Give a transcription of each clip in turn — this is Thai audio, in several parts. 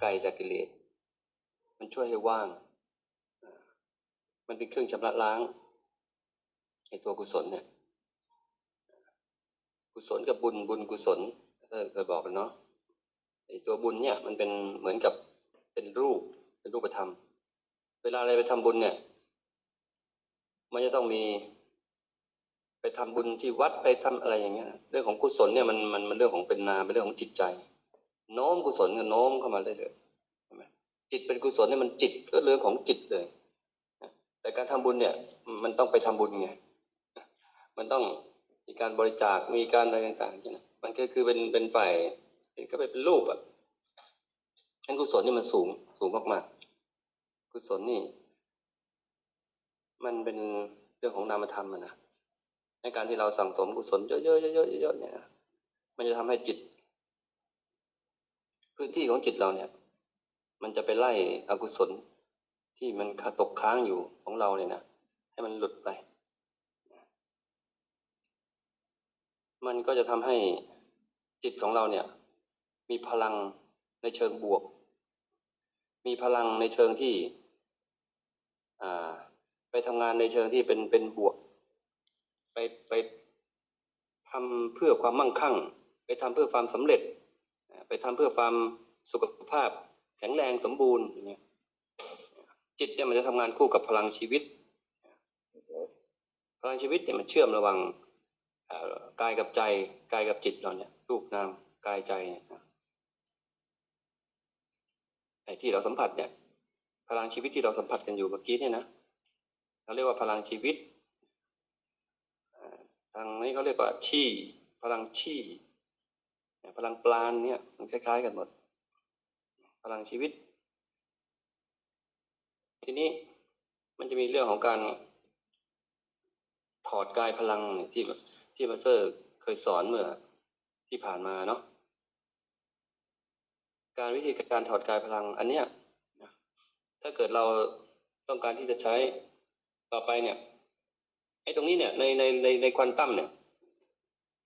ไกลจากกิเลส มันช่วยให้ว่าง มันเป็นเครื่องชำระล้างไอ้ตัวกุศลเนี่ย กุศลกับบุญบุญกุศลเคยบอกกันเนาะไอตัวบุญเนี่ยมันเป็นเหมือนกับเป็นรูปเป็นรูปธรรม เวลาอะไรไปทำบุญเนี่ย มันจะต้องมี ไปทำบุญที่วัดไปทำอะไรอย่างเงี้ย เรื่องของกุศลเนี่ยมันมันมันเรื่องของเป็นนามเป็นเรื่องของจิตใจ โน้มกุศลกับโน้มเข้ามาได้เลยใช่ไหมจิตเป็นกุศลเนี่ยมันจิตก็เรื่องของจิตเลยแต่การทำบุญเนี่ย มันต้องไปทำบุญไงมันต้องมีการบริจาคมีการอะไรต่างๆเนี่ยมันก็คือเป็นเป็นฝ่ายเป็นก็เป็นรูปอะงั้นกุศลนี่มันสูงสูงมากๆ กุศลนี่ มันเป็นเรื่องของนามธรรมนะในการที่เราสั่งสมกุศลเยอะๆเยอะๆเยอะๆเนี่ย มันจะทำให้จิต พื้นที่ของจิตเราเนี่ย มันจะไปไล่อกุศลที่มันตกค้างอยู่ของเราเนี่ยนะให้มันหลุดไป มันก็จะทำให้จิตของเราเนี่ย มีพลังในเชิงบวก มีพลังในเชิงที่อ่าไปทำงานในเชิงที่เป็นเป็นบวก ไปไปทำเพื่อความมั่งคั่ง ไปทำเพื่อความสำเร็จ ไปทำเพื่อความสุขภาพแข็งแรงสมบูรณ์อย่างเงี้ยจิตเนี่ยมันจะทำงานคู่กับพลังชีวิต พลังชีวิตเนี่ยมันเชื่อมระหว่างกายกับใจกายกับจิตเราเนี่ยรูปนามกายใจเนี่ยไอ้ที่เราสัมผัสเนี่ยพลังชีวิตที่เราสัมผัสกันอยู่เมื่อกี้เนี่ยนะเราเรียกว่าพลังชีวิตทางนี้เขาเรียกว่าชี่พลังชี่ พลังปราณเนี่ยมันคล้าย ๆ กันหมด พลังชีวิต ทีนี้มันจะมีเรื่องของการถอดกายพลังที่ที่มาเซอร์เคยสอนเมื่อที่ผ่านมาเนาะการวิธีการถอดกายพลังอันเนี้ยถ้าเกิดเราต้องการที่จะใช้ต่อไปเนี่ยไอ้ตรงนี้เนี่ยในในในในควอนตัมเนี่ย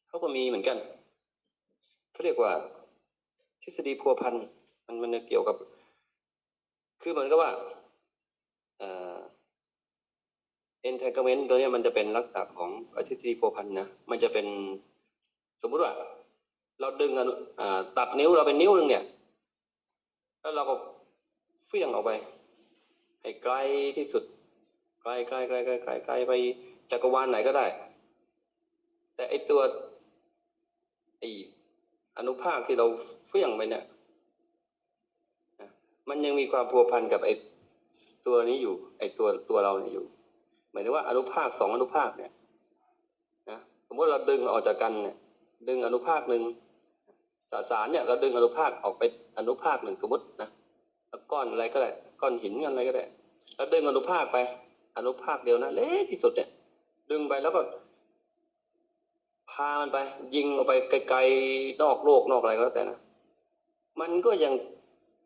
เขาก็มีเหมือนกัน เขาเรียกว่าทฤษฎีพัวพันมันมันเกี่ยวกับ คือเหมือนกับว่าเอ่อ entanglement ตัวนี้มันจะเป็นลักษณะของทฤษฎีพัวพันนะมันจะเป็นสมมุติว่า เราดึงอ่าตัดนิ้วเราเป็นนิ้วหนึ่งเนี่ย แล้วเราก็เฟี้ยงออกไป ให้ไกลที่สุดไกลไกลไกลไกลไกลไกลไปจักรวาลไหนก็ได้ แต่ไอตัวไอ อนุภาคที่เราเฟี้ยงไปเนี่ยนะมันยังมีความพัวพันกับไอตัวนี้อยู่ ไอตัวตัวเราเนี่ยอยู่ หมายถึงว่าอนุภาคสองอนุภาคเนี่ยนะสมมติเราดึงออกจากกันเนี่ย ดึงอนุภาคหนึ่งสสารเนี่ยเราดึงอนุภาคออกไปอนุภาคหนึ่งสมมตินะก้อนอะไรก็ได้ก้อนหินอะไรก็ได้แล้วดึงอนุภาคไป อนุภาคเดียวนะเล็กที่สุดเนี่ยดึงไปแล้วก็ พามันไป ยิงออกไปไกลๆนอกโลกนอกอะไรก็แล้วแต่นะมันก็ยัง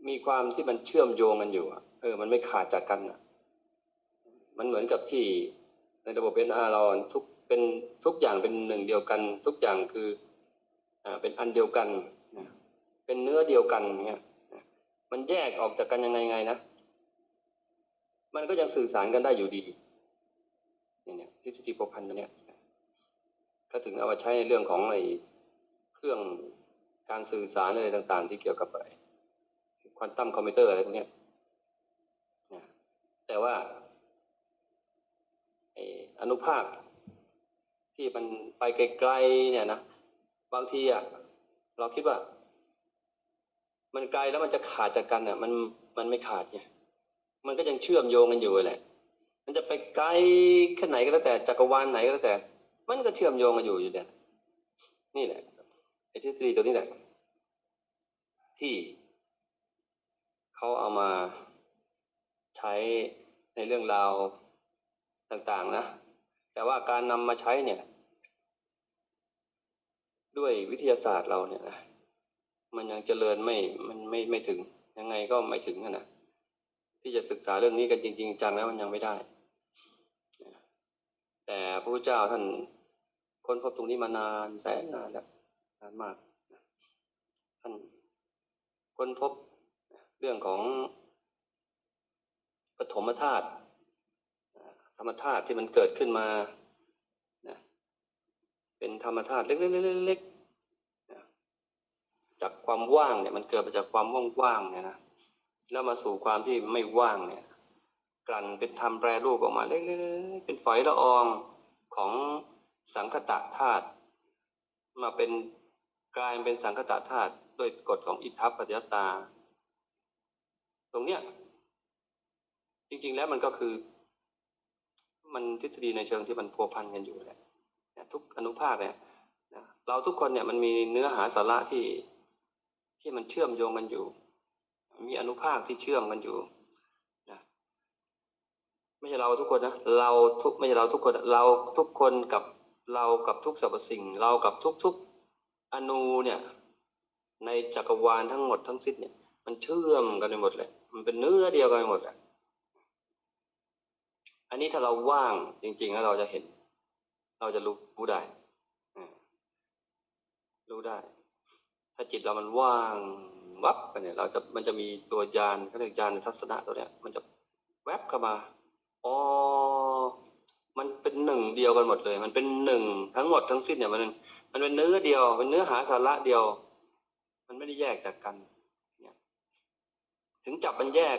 มีความที่มันเชื่อมโยงกันอยู่เออ มันไม่ขาดจากกันอะ มันเหมือนกับที่ในระบบเป็นอาเราทุกเป็นทุกอย่างเป็นหนึ่งเดียวกัน ทุกอย่างคืออ่าเป็นอันเดียวกันนะเป็นเนื้อเดียวกันเงี้ยมันแยกออกจากกันยังไงไงนะมันก็ยังสื่อสารกันได้อยู่ดีเนี่ยทฤษฎีพัวพันธ์เนี้ย ก็ถึงเอามาใช้ในเรื่องของไอ้เครื่องการสื่อสารอะไรต่าง ๆ ที่เกี่ยวกับไอควอนตัมคอมพิวเตอร์อะไรพวกนี้นะแต่ว่าอนุภาคที่มันไปไกลๆเนี่ยนะบางทีอะเราคิดว่า มันไกลแล้วมันจะขาดจากกันอะ มันมันไม่ขาดไงมันก็ยังเชื่อมโยงกันอยู่แหละ มันจะไปไกลแค่ไหนก็แล้วแต่จักรวาลไหนก็แล้วแต่ มันก็เชื่อมโยงกันอยู่อยู่เนี่ยนี่แหละไอ้ทฤษฎีตัวนี้แหละ ที่เขาเอามาใช้ในเรื่องราวต่างๆนะ แต่ว่าการนำมาใช้เนี่ย ด้วยวิทยาศาสตร์เราเนี่ยนะมันยังเจริญไม่มันไม่ไม่ถึง ยังไงก็ไม่ถึงนะที่จะศึกษาเรื่องนี้กันจริง ๆ จังแล้วมันยังไม่ได้ แต่พระพุทธเจ้าท่าน ค้นพบตรงนี้มานานแสนนานแล้วนานมากท่านค้นพบเรื่องของปฐมธาตุธรรมธาตุที่มันเกิดขึ้นมาเป็นธรรมธาตุเล็กๆๆๆจากความว่างเนี่ยมันเกิดมาจากความว่างๆเนี่ยนะแล้วมาสู่ความที่ไม่ว่างเนี่ยกลั่นเป็นธรรมแปรรูปออกมาเล็กๆเป็นฝอยละอองของ สังคตะธาตุมาเป็นกลายเป็นสังคตะธาตุด้วยกฎของอิทัปปัจจยตา ตรงเนี้ยจริงๆแล้วมันก็คือ มันทฤษฎีในเชิงที่มันพัวพันกันอยู่แหละทุกอนุภาคเนี่ยเราทุกคนเนี่ยมันมีเนื้อหาสาระที่ที่มันเชื่อมโยงกันอยู่ มีอนุภาคที่เชื่อมกันอยู่นะไม่ใช่เราทุกคนนะเราทุกไม่ใช่เราทุกคน เราทุกคนกับ เรากับทุกสรรพสิ่ง เรากับทุกๆอนูเนี่ย ในจักรวาลทั้งหมดทั้งสิ้นเนี่ย มันเชื่อมกันไปหมดเลยมันเป็นเนื้อเดียวกันไปหมดเลยอันนี้ถ้าเราว่างจริง ๆ แล้วเราจะเห็น เราจะรู้รู้ได้รู้ได้ ถ้าจิตเรามันว่างวับไปเนี่ยเราจะมันจะมีตัวยานเขาเรียกยานทัศนะตัวเนี้ย มันจะแวบเข้ามาอ๋อ มันเป็นหนึ่งเดียวกันหมดเลย มันเป็นหนึ่งทั้งหมดทั้งสิ้นเนี่ยมันมันเป็นเนื้อเดียว เป็นเนื้อหาสาระเดียว มันไม่ได้แยกจากกันเนี่ยถึงจับมันแยก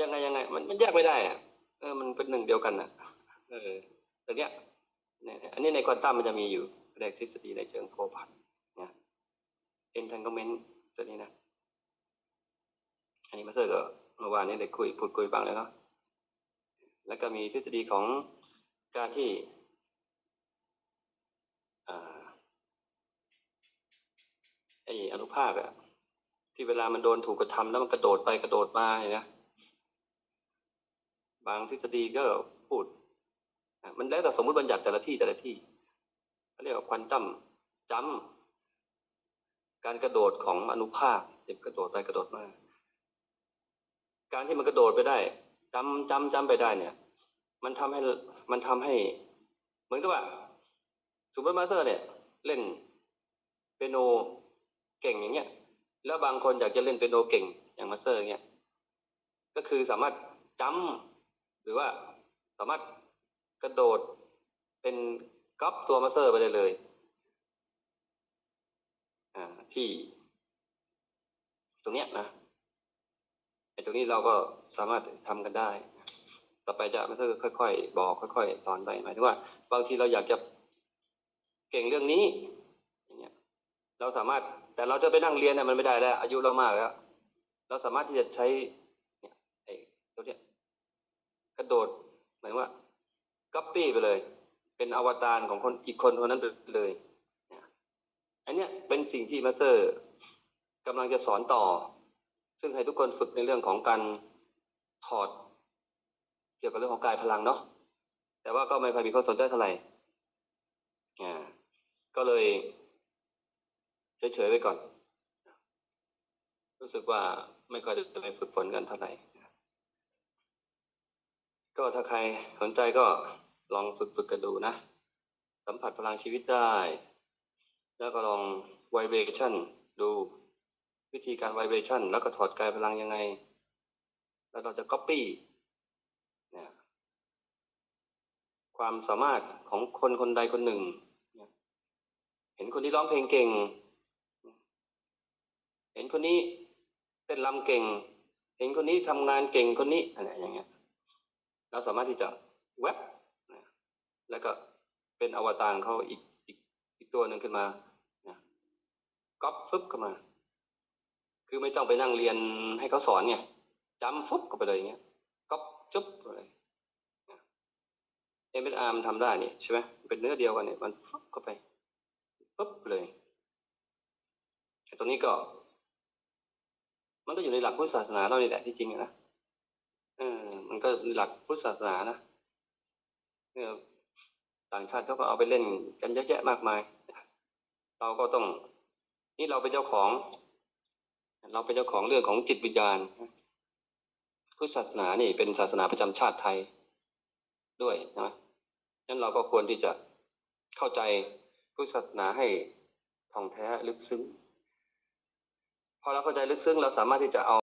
ยังไงยังไง มันมันแยกไม่ได้อะเออ มันเป็นหนึ่งเดียวกันอะ เออแต่เนี้ยเนี่ยอันนี้ในควอนตัมมันจะมีอยู่แรกทฤษฎีในเชิงโพพันเนี่ย entanglement ตัวนี้นะ อันนี้มาเซอร์ก็เมื่อวานนี้ได้คุยพูดคุยบ้างแล้วเนาะแล้วก็มีทฤษฎีของ การที่อ่าไออนุภาคอะที่เวลามันโดนถูกกระทำแล้วมันกระโดดไปกระโดดมาเนี่ยนะบางทฤษฎีก็พูด มันแล้วแต่สมมติบัญญัติแต่ละที่แต่ละที่เขาเรียกว่าควอนตัมจัมการกระโดดของอนุภาคที่กระโดดไปกระโดดมา การที่มันกระโดดไปได้จำจำจำไปได้เนี่ย มันทำให้มันทำให้ เหมือนกับว่าซูเปอร์มาสเตอร์เนี่ย เล่นเปียโนเก่งอย่างเงี้ย แล้วบางคนอยากจะเล่นเปียโนเก่งอย่างมาสเตอร์เงี้ยก็คือสามารถจำหรือว่าสามารถกระโดดเป็นก๊อปตัวมาสเตอร์ไปได้เลยอ่าที่ ตรงเนี้ยนะไอ้ตรงนี้เราก็สามารถทำกันได้ ต่อไปจะมันก็ค่อย ๆ บอก ค่อย ๆ สอนไปหมายถึงว่า บางทีเราอยากจะเก่งเรื่องนี้อย่างเงี้ยเราสามารถแต่เราจะไปนั่งเรียนเนี่ยมันไม่ได้แล้ว อายุเรามากแล้ว เราสามารถที่จะใช้เนี่ยไอ้ตัวเนี้ยกระโดดหมายถึงว่าก๊อปปี้ไปเลย เป็นอวตารของคนอีกคนคนนั้นไปเลยเนี่ยอันเนี้ยเป็นสิ่งที่มาสเตอร์กำลังจะสอนต่อ ซึ่งให้ทุกคนฝึกในเรื่องของการถอด เกี่ยวกับเรื่องของกายพลังเนาะแต่ว่าก็ไม่ค่อยมีคนสนใจเท่าไหร่อ่าก็เลยเฉยๆไว้ก่อน รู้สึกว่าไม่ค่อยได้ไปฝึกฝนกันเท่าไหร่ก็ถ้าใครสนใจก็ลองฝึกฝึกกันดูนะ สัมผัสพลังชีวิตได้ แล้วก็ลอง vibration ดูวิธีการ vibration แล้วก็ถอดกายพลังยังไง แล้วเราจะ copy เนี่ย ความสามารถของคนคนใดคนหนึ่ง เห็นคนที่ร้องเพลงเก่ง เห็นคนนี้เต้นรำเก่ง เห็นคนนี้ทำงานเก่งคนนี้อะไรอย่างเงี้ย เราสามารถที่จะแวบแล้วก็เป็นอวตารเขาอีกอีกอีกตัวหนึ่งขึ้นมาก๊อปฟึบเข้ามา คือไม่ต้องไปนั่งเรียนให้เขาสอนไงจำฟุบเข้าไปเลยอย่างเงี้ยก๊อปจุ๊บอะไร เอ็มเอาร์มนทำได้นี่ใช่ไหมเป็นเนื้อเดียวกันเนี่ยมันฟุบเข้าไปปุ๊บเลยไอ้ตรงนี้ก็ มันก็อยู่ในหลักพุทธศาสนาเรานี่แหละที่จริงนะเออมันก็หลักพุทธศาสนานะเออต่างชาติเขาก็เอาไปเล่นกันเยอะแยะมากมาย เราก็ต้อง นี่เราเป็นเจ้าของ เราเป็นเจ้าของเรื่องของจิตวิญญาณพุทธศาสนานี่เป็นศาสนาประจำชาติไทย ด้วยนะนั้นเราก็ควรที่จะเข้าใจพุทธศาสนาให้ท่องแท้ลึกซึ้ง พอเราเข้าใจลึกซึ้งเราสามารถที่จะเอา